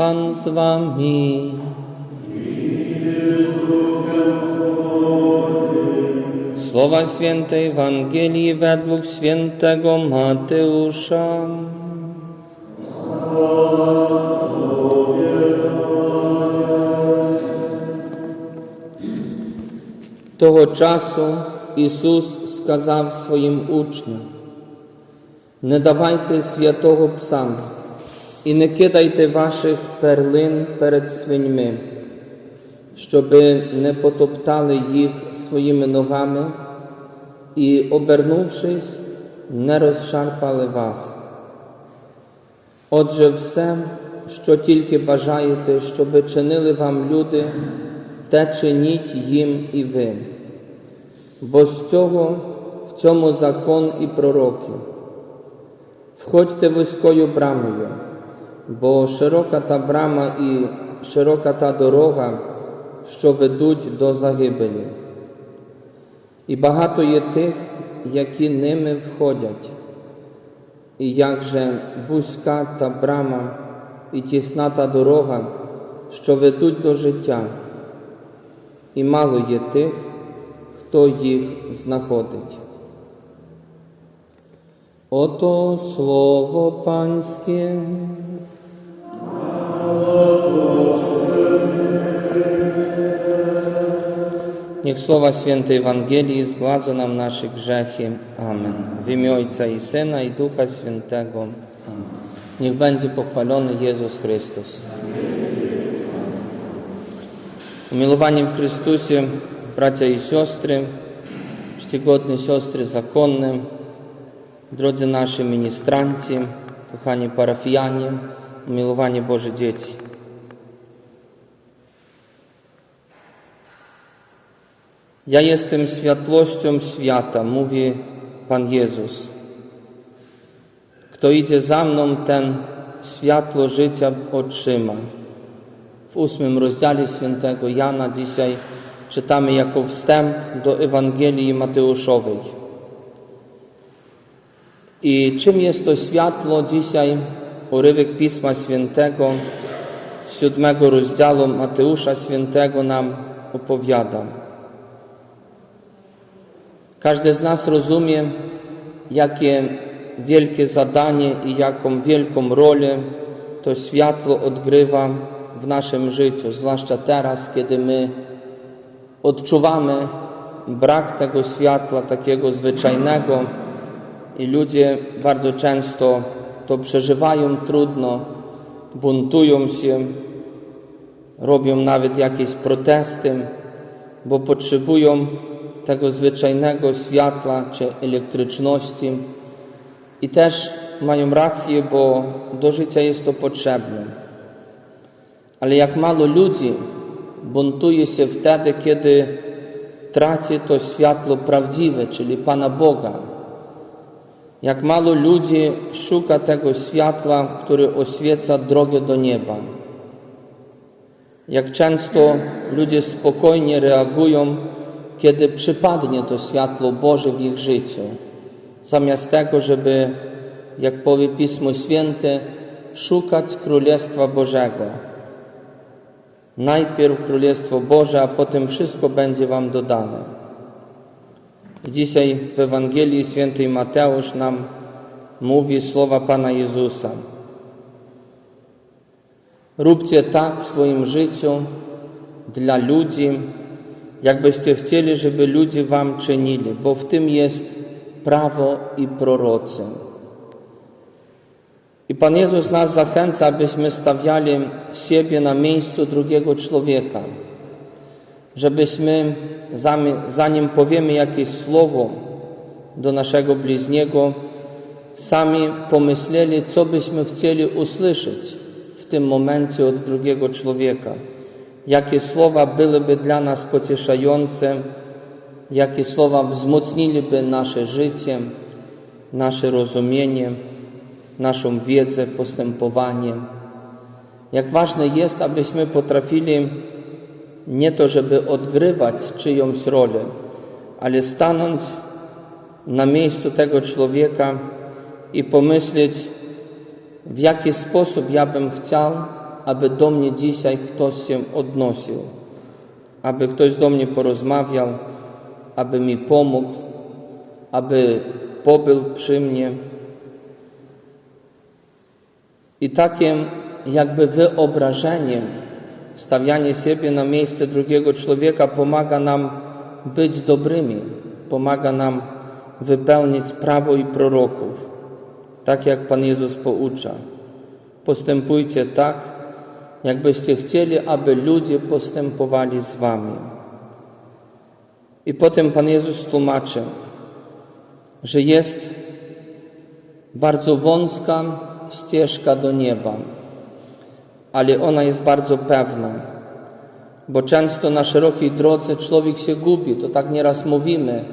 Pan z wami. Słowa Świętej Ewangelii według świętego Mateusza. Того часу Ісус сказав своїм учням, не давайте святого псам і не кидайте ваших перлин перед свиньми, щоби не потоптали їх своїми ногами і, обернувшись, не розшарпали вас. Отже, все, що тільки бажаєте, щоби чинили вам люди, те чиніть їм і ви. Бо з цього в цьому закон і пророки. Входьте вузькою брамою, бо широка та брама і широка та дорога, що ведуть до загибелі. І багато є тих, які ними входять. І як же вузька та брама і тісна та дорога, що ведуть до життя, і мало є тих, хто їх знаходить. Ото слово панське. Niech słowa świętej Ewangelii zgładzą nam nasze grzechy. Amen. W imię Ojca i Syna i Ducha Świętego. Amen. Niech będzie pochwalony Jezus Chrystus. Umiłowani w Chrystusie, bracia i siostry, czcigodne siostry zakonne, drodzy nasi ministranci, kochani parafianie, umiłowani Boże dzieci. Ja jestem światłością świata, mówi Pan Jezus. Kto idzie za mną, ten światło życia otrzyma. W ósmym rozdziale świętego Jana dzisiaj czytamy jako wstęp do Ewangelii Mateuszowej. I czym jest to światło? Dzisiaj urywek Pisma Świętego siódmego rozdziału Mateusza Świętego nam opowiada. Każdy z nas rozumie, jakie wielkie zadanie i jaką wielką rolę to światło odgrywa w naszym życiu, zwłaszcza teraz, kiedy my odczuwamy brak tego światła takiego zwyczajnego i ludzie bardzo często to przeżywają trudno, buntują się, robią nawet jakieś protesty, bo potrzebują tego zwyczajnego światła czy elektryczności i też mają rację, bo do życia jest to potrzebne. Ale jak mało ludzi buntuje się wtedy, kiedy traci to światło prawdziwe, czyli Pana Boga. Jak mało ludzi szuka tego światła, który oświeca drogę do nieba. Jak często ludzie spokojnie reagują, kiedy przypadnie to światło Boże w ich życiu, zamiast tego, żeby, jak powie Pismo Święte, szukać Królestwa Bożego. Najpierw Królestwo Boże, a potem wszystko będzie Wam dodane. Dzisiaj w Ewangelii Świętej Mateusz nam mówi słowa Pana Jezusa. Róbcie tak w swoim życiu dla ludzi, jakbyście chcieli, żeby ludzie wam czynili, bo w tym jest prawo i prorocy. I Pan Jezus nas zachęca, abyśmy stawiali siebie na miejscu drugiego człowieka, żebyśmy, zanim powiemy jakieś słowo do naszego bliźniego, sami pomyśleli, co byśmy chcieli usłyszeć w tym momencie od drugiego człowieka jakie słowa byłyby dla nas pocieszające, jakie słowa wzmocniliby nasze życie, nasze rozumienie, naszą wiedzę, postępowanie. Jak ważne jest, abyśmy potrafili nie to, żeby odgrywać czyjąś rolę, ale stanąć na miejscu tego człowieka i pomyśleć, w jaki sposób ja bym chciał, aby do mnie dzisiaj ktoś się odnosił, aby ktoś do mnie porozmawiał, aby mi pomógł, aby pobył przy mnie. I takim jakby wyobrażeniem, stawianie siebie na miejsce drugiego człowieka pomaga nam być dobrymi, pomaga nam wypełnić prawo i proroków, tak jak Pan Jezus poucza. Postępujcie tak, jakbyście chcieli, aby ludzie postępowali z Wami. I potem Pan Jezus tłumaczy, że jest bardzo wąska ścieżka do nieba, ale ona jest bardzo pewna, bo często na szerokiej drodze człowiek się gubi. To tak nieraz mówimy,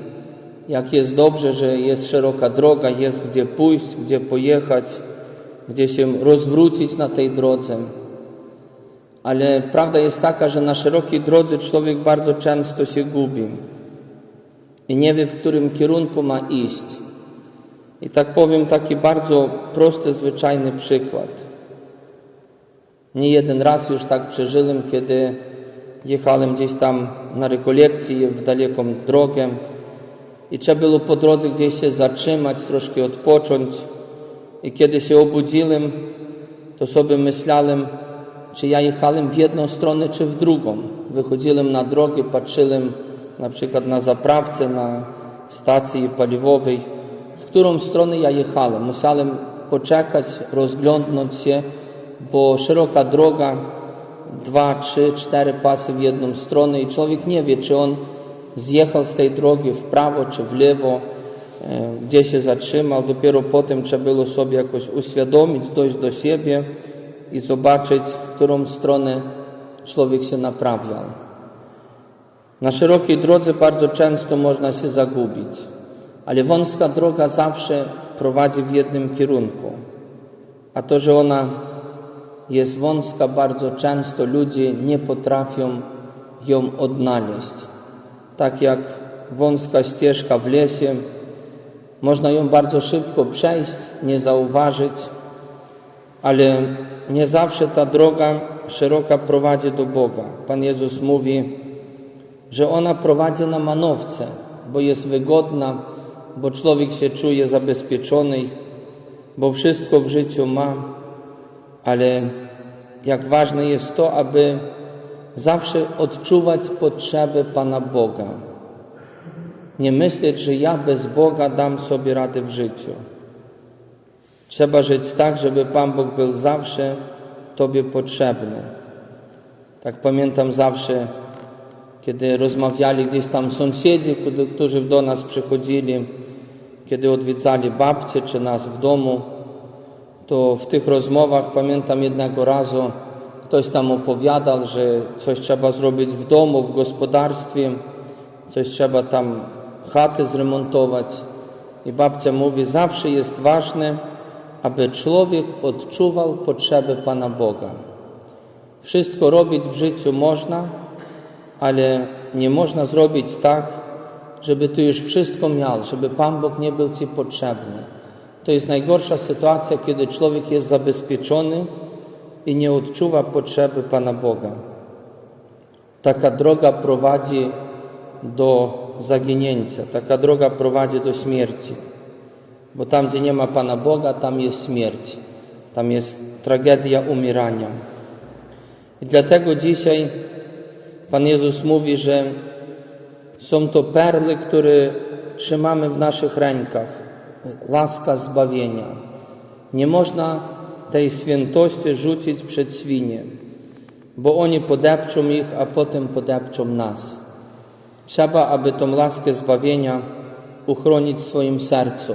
jak jest dobrze, że jest szeroka droga, jest gdzie pójść, gdzie pojechać, gdzie się rozwrócić na tej drodze. Ale prawda jest taka, że na szerokiej drodze człowiek bardzo często się gubi i nie wie, w którym kierunku ma iść. I tak powiem taki bardzo prosty, zwyczajny przykład. Nie jeden raz już tak przeżyłem, kiedy jechałem gdzieś tam na rekolekcji w daleką drogę i trzeba było po drodze gdzieś się zatrzymać, troszkę odpocząć. I kiedy się obudziłem, to sobie myślałem, czy ja jechałem w jedną stronę, czy w drugą. Wychodziłem na drogę, patrzyłem na przykład na zaprawce, na stacji paliwowej, w którą stronę ja jechałem. Musiałem poczekać, rozglądnąć się, bo szeroka droga, dwa, trzy, cztery pasy w jedną stronę i człowiek nie wie, czy on zjechał z tej drogi w prawo czy w lewo, e, gdzie się zatrzymał. Dopiero potem trzeba było sobie jakoś uświadomić, dojść do siebie i zobaczyć, w którą stronę człowiek się naprawiał. Na szerokiej drodze bardzo często można się zagubić, ale wąska droga zawsze prowadzi w jednym kierunku. A to, że ona jest wąska, bardzo często ludzie nie potrafią ją odnaleźć. Tak jak wąska ścieżka w lesie, można ją bardzo szybko przejść, nie zauważyć, ale nie zawsze ta droga szeroka prowadzi do Boga. Pan Jezus mówi, że ona prowadzi na manowce, bo jest wygodna, bo człowiek się czuje zabezpieczony, bo wszystko w życiu ma, ale jak ważne jest to, aby zawsze odczuwać potrzeby Pana Boga. Nie myśleć, że ja bez Boga dam sobie radę w życiu. Trzeba żyć tak, żeby Pan Bóg był zawsze Tobie potrzebny. Tak pamiętam zawsze, kiedy rozmawiali gdzieś tam sąsiedzi, którzy do nas przychodzili, kiedy odwiedzali babcie czy nas w domu, to w tych rozmowach pamiętam jednego razu ktoś tam opowiadał, że coś trzeba zrobić w domu, w gospodarstwie, coś trzeba tam chaty zremontować. I babcia mówi, zawsze jest ważne, aby człowiek odczuwał potrzeby Pana Boga. Wszystko robić w życiu można, ale nie można zrobić tak, żeby Ty już wszystko miał, żeby Pan Bóg nie był Ci potrzebny. To jest najgorsza sytuacja, kiedy człowiek jest zabezpieczony i nie odczuwa potrzeby Pana Boga. Taka droga prowadzi do zaginięcia, taka droga prowadzi do śmierci. Bo tam, gdzie nie ma Pana Boga, tam jest śmierć, tam jest tragedia umierania. I dlatego dzisiaj Pan Jezus mówi, że są to perły, które trzymamy w naszych rękach, łaska zbawienia. Nie można tej świętości rzucić przed świnie, bo oni podepczą ich, a potem podepczą nas. Trzeba, aby tą laskę zbawienia uchronić w swoim sercu,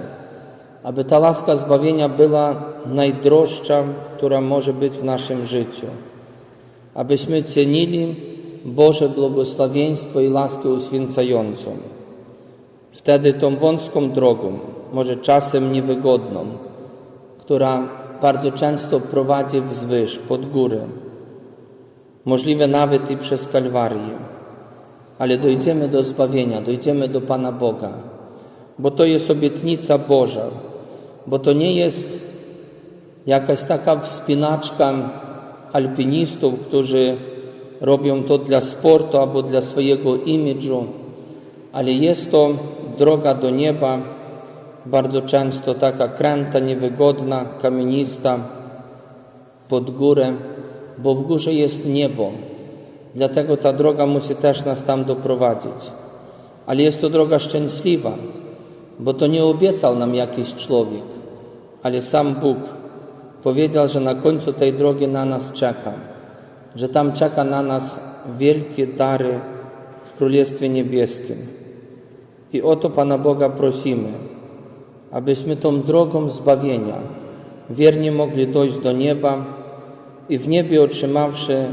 aby ta laska zbawienia była najdroższa, która może być w naszym życiu, abyśmy cenili Boże błogosławieństwo i laskę uświęcającą. Wtedy tą wąską drogą, może czasem niewygodną, która bardzo często prowadzi wzwyż, pod górę, możliwe nawet i przez Kalwarię. Ale dojdziemy do zbawienia, dojdziemy do Pana Boga, bo to jest obietnica Boża, bo to nie jest jakaś taka wspinaczka alpinistów, którzy robią to dla sportu albo dla swojego imidżu, ale jest to droga do nieba, bardzo często taka kręta, niewygodna, kamienista, pod górę, bo w górze jest niebo. Dlatego ta droga musi też nas tam doprowadzić. Ale jest to droga szczęśliwa, bo to nie obiecał nam jakiś człowiek, ale sam Bóg powiedział, że na końcu tej drogi na nas czeka, że tam czeka na nas wielkie dary w Królestwie Niebieskim. I o to Pana Boga prosimy, abyśmy tą drogą zbawienia wiernie mogli dojść do nieba i w niebie otrzymawszy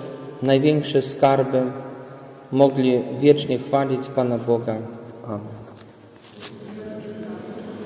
największe skarby, mogli wiecznie chwalić Pana Boga. Amen.